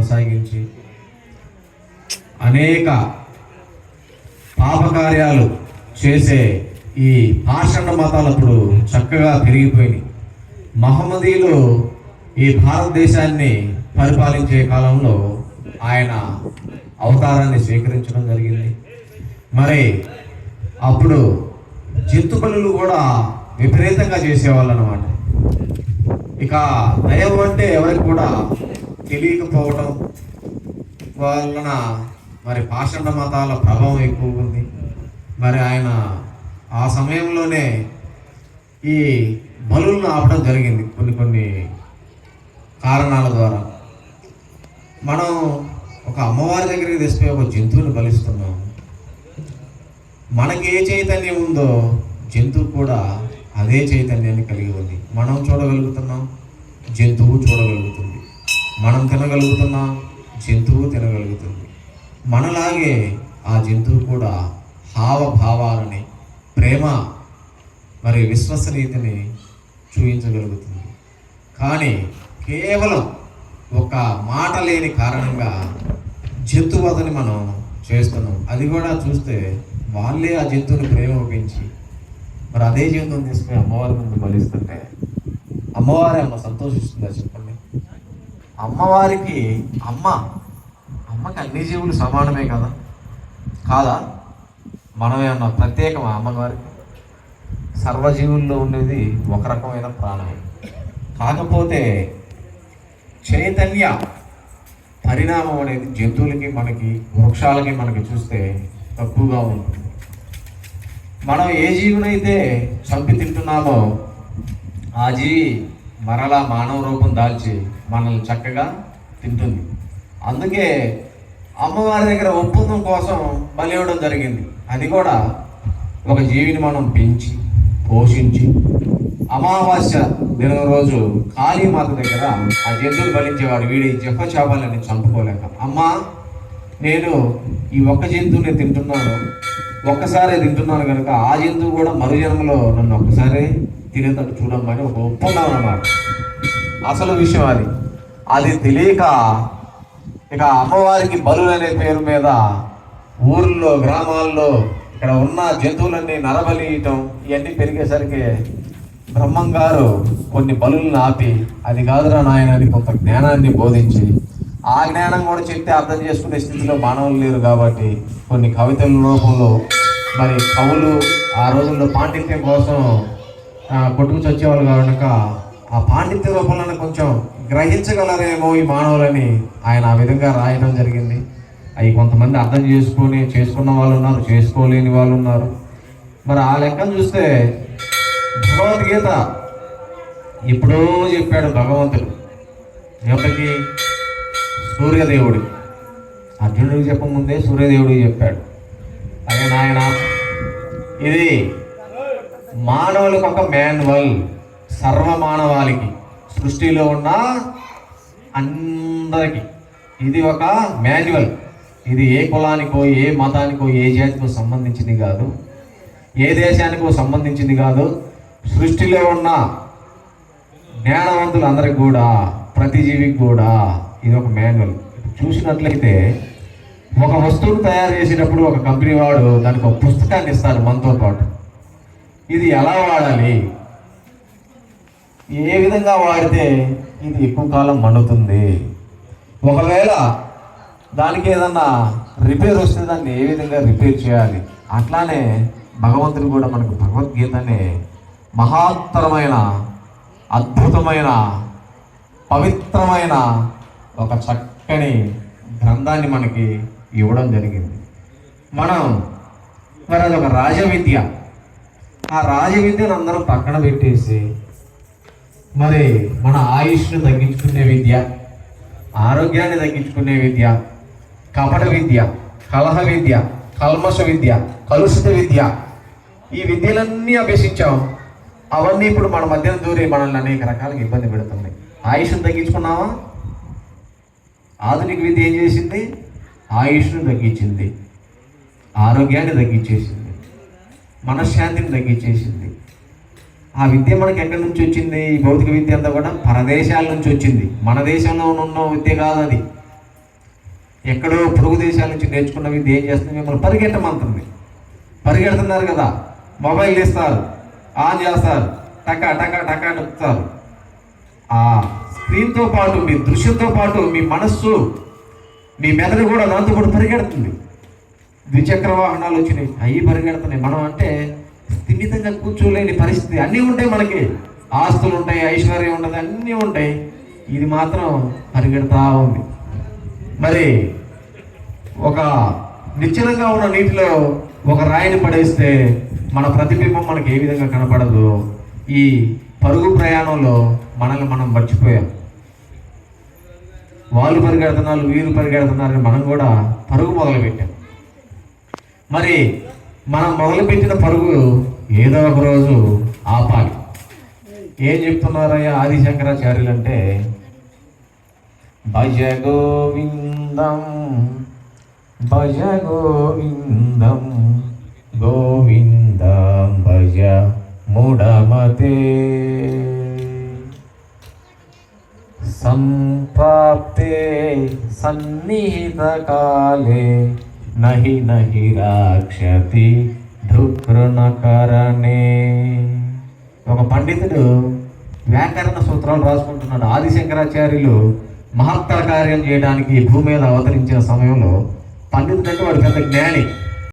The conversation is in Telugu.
కొనసాగించి అనేక పాపకార్యాలు చేసే ఈ పాషండ మతాలు అప్పుడు చక్కగా పెరిగిపోయినాయి మహమ్మదీలు ఈ భారతదేశాన్ని పరిపాలించే కాలంలో ఆయన అవతారాన్ని స్వీకరించడం జరిగింది. మరి అప్పుడు జంతు బలులు కూడా విపరీతంగా చేసేవాళ్ళు అనమాట ఇక దైవం అంటే ఎవరికి కూడా తెలియకపోవటం వలన మరి పాషండ మతాల ప్రభావం ఎక్కువగా ఉంది. మరి ఆయన ఆ సమయంలోనే ఈ బలులను ఆపడం జరిగింది కొన్ని కొన్ని కారణాల ద్వారా. మనం ఒక అమ్మవారి దగ్గరికి తెచ్చిపోయి ఒక జంతువుని బలిస్తున్నాం. మనకి ఏ చైతన్యం ఉందో జంతువు కూడా అదే చైతన్యాన్ని కలిగి ఉంది. మనం చూడగలుగుతున్నాం జంతువు చూడగలుగుతుంది. మనం తినగలుగుతున్నాం జంతువు తినగలుగుతుంది. మనలాగే ఆ జంతువు కూడా హావభావాలని ప్రేమ మరి విశ్వసనీయతని చూపించగలుగుతుంది. కానీ కేవలం ఒక మాట లేని కారణంగా జంతువదని మనం చేస్తున్నాం. అది కూడా చూస్తే వాళ్ళే ఆ జంతువుని ప్రేమ పెంచి మరి అదే జంతువుని తీసుకుని అమ్మవారి ముందు బలిస్తుంటే అమ్మవారి అమ్మ సంతోషిస్తుందా చెప్పండి? అమ్మవారికి అమ్మ అమ్మకి అన్ని జీవులు సమానమే కదా? కాదా? మనమేమన్నా ప్రత్యేకమా అమ్మవారికి. సర్వజీవుల్లో ఉండేది ఒక రకమైన ప్రాణమే. కాకపోతే చైతన్య పరిణామం అనేది జంతువులకి మనకి వృక్షాలకి మనకి చూస్తే తక్కువగా ఉంటుంది. మనం ఏ జీవునైతే చంపి తింటున్నామో ఆ జీవి మరలా మానవ రూపం దాల్చి మనల్ని చక్కగా తింటుంది. అందుకే అమ్మవారి దగ్గర ఒప్పందం కోసం బలి ఇవ్వడం జరిగింది. అది కూడా ఒక జీవిని మనం పెంచి పోషించి అమావాస్య దినం రోజు కాళీమాత దగ్గర ఆ జంతువులు బలించేవాడు వీడి జప చేపలని చంపుకోలేక అమ్మా నేను ఈ ఒక్క జంతువుని తింటున్నాను ఒక్కసారి తింటున్నాను కనుక ఆ జంతువు కూడా మరు జన్మలో నన్ను ఒక్కసారి తినేటట్టు చూడమని ఒక ఒప్పందం అన్నమాట అసలు విషయం అది. అది తెలియక ఇక అమ్మవారికి బలులు అనే పేరు మీద ఊర్లో గ్రామాల్లో ఇక్కడ ఉన్న జంతువులన్నీ నరబలియటం ఇవన్నీ పెరిగేసరికి బ్రహ్మం గారు కొన్ని బలులను ఆపి అది కాదురా నాయన అని కొంత జ్ఞానాన్ని బోధించి ఆ జ్ఞానం కూడా చెప్తే అర్థం చేసుకునే స్థితిలో మానవులు లేరు కాబట్టి కొన్ని కవితల రూపంలో మరి కవులు ఆ రోజుల్లో పాండిత్యం కోసం కొట్టుకు వచ్చేవాళ్ళు కనుక ఆ పాండిత్య రూపంలో కొంచెం గ్రహించగలరేమో ఈ మానవులని ఆయన ఆ విధంగా రాయడం జరిగింది. అవి కొంతమంది అర్థం చేసుకొని చేసుకున్న వాళ్ళు ఉన్నారు చేసుకోలేని వాళ్ళు ఉన్నారు. మరి ఆ లెక్కను చూస్తే భగవద్గీత ఎప్పుడో చెప్పాడు భగవంతుడు. ఎవరికి సూర్యదేవుడు. అర్జునుడికి చెప్పముందే సూర్యదేవుడికి చెప్పాడు. అదే నాయన ఇది మానవులకు ఒక మాన్యువల్ సర్వ మానవాళికి సృష్టిలో ఉన్న అందరికి. ఇది ఒక మాన్యువల్. ఇది ఏ కులానికో ఏ మతానికో ఏ జాతికో సంబంధించింది కాదు. ఏ దేశానికో సంబంధించింది కాదు. సృష్టిలో ఉన్న జ్ఞానవంతులందరికి కూడా ప్రతి జీవికి కూడా ఇది ఒక మాన్యువల్. చూసినట్లయితే ఒక వస్తువును తయారు చేసేటప్పుడు ఒక కంపెనీ వాడు దానికి ఒక పుస్తకాన్ని ఇస్తారు మనతో పాటు. ఇది ఎలా వాడాలి? ఏ విధంగా వాడితే ఇది ఎక్కువ కాలం మండుతుంది? ఒకవేళ దానికి ఏదన్నా రిపేర్ వస్తే దాన్ని ఏ విధంగా రిపేర్ చేయాలి? అట్లానే భగవంతుడు కూడా మనకు భగవద్గీతనే మహాత్తరమైన అద్భుతమైన పవిత్రమైన ఒక చక్కని గ్రంథాన్ని మనకి ఇవ్వడం జరిగింది. మనం మరి అది ఒక రాజవిద్య. ఆ రాజవిద్యను అందరం పక్కన పెట్టేసి మరి మన ఆయుష్ను తగ్గించుకునే విద్య ఆరోగ్యాన్ని తగ్గించుకునే విద్య కపట విద్య కలహ విద్య కల్మష విద్య కలుషిత విద్య ఈ విద్యలన్నీ అభ్యసించాం. అవన్నీ ఇప్పుడు మన మధ్యన దూరి మనల్ని అనేక రకాలుగా ఇబ్బంది పెడుతున్నాయి. ఆయుష్ను తగ్గించుకున్నావా? ఆధునిక విద్య ఏం చేసింది? ఆయుష్ను తగ్గించింది. ఆరోగ్యాన్ని తగ్గించేసింది. మనశ్శాంతిని తగ్గించేసింది. ఆ విద్య మనకి ఎక్కడి నుంచి వచ్చింది? ఈ భౌతిక విద్య అంతా కూడా పరదేశాల నుంచి వచ్చింది. మన దేశంలో ఉన్న విద్య కాదు అది. ఎక్కడో పొరుగు దేశాల నుంచి నేర్చుకున్న విద్య ఏం చేస్తుంది? మిమ్మల్ని పరిగెట్టమంటుంది పరిగెడుతున్నారు కదా. మొబైల్ ఇస్తారు ఆన్ చేస్తారు. టకా టకా టకా నొప్పుతారు ఆ స్క్రీన్తో పాటు మీ దృశ్యంతో పాటు మీ మనస్సు మీ మెదడు కూడా దాంతో పాటు పరిగెడుతుంది. ద్విచక్ర వాహనాలు వచ్చినాయి. అవి పరిగెడుతున్నాయి. మనం అంటే స్థిమితంగా కూర్చోలేని పరిస్థితి. అన్నీ ఉంటాయి మనకి. ఆస్తులు ఉంటాయి ఐశ్వర్యం ఉంటుంది అన్నీ ఉంటాయి. ఇది మాత్రం పరిగెడతా ఉంది. మరి ఒక నిశ్చలంగా ఉన్న నీటిలో ఒక రాయిని పడేస్తే మన ప్రతిబింబం మనకి ఏ విధంగా కనపడదు? ఈ పరుగు ప్రయాణంలో మనల్ని మనం మర్చిపోయాం. వాళ్ళు పరిగెడుతున్నారు వీరు పరిగెడుతున్నారని మనం కూడా పరుగు మొదలుపెట్టాం. మరి మనం మొదలుపెట్టిన పరుగు ఏదో ఒక రోజు ఆపాలి. ఏం చెప్తున్నారయ్యా ఆది శంకరాచార్యులు అంటే భజ గోవిందం భజ గోవిందం గోవిందం భజ ముడమతే. సంప్రాప్తే సన్నిహిత కాలే నహి నహి రాక్షతి ధృకృణకరణే ఒక పండితుడు వ్యాకరణ సూత్రాలు రాసుకుంటున్నాడు. ఆదిశంకరాచార్యులు మహత్తర కార్యం చేయడానికి భూమి మీద అవతరించిన సమయంలో పండితుడు అంటే వాడు పెద్ద జ్ఞాని.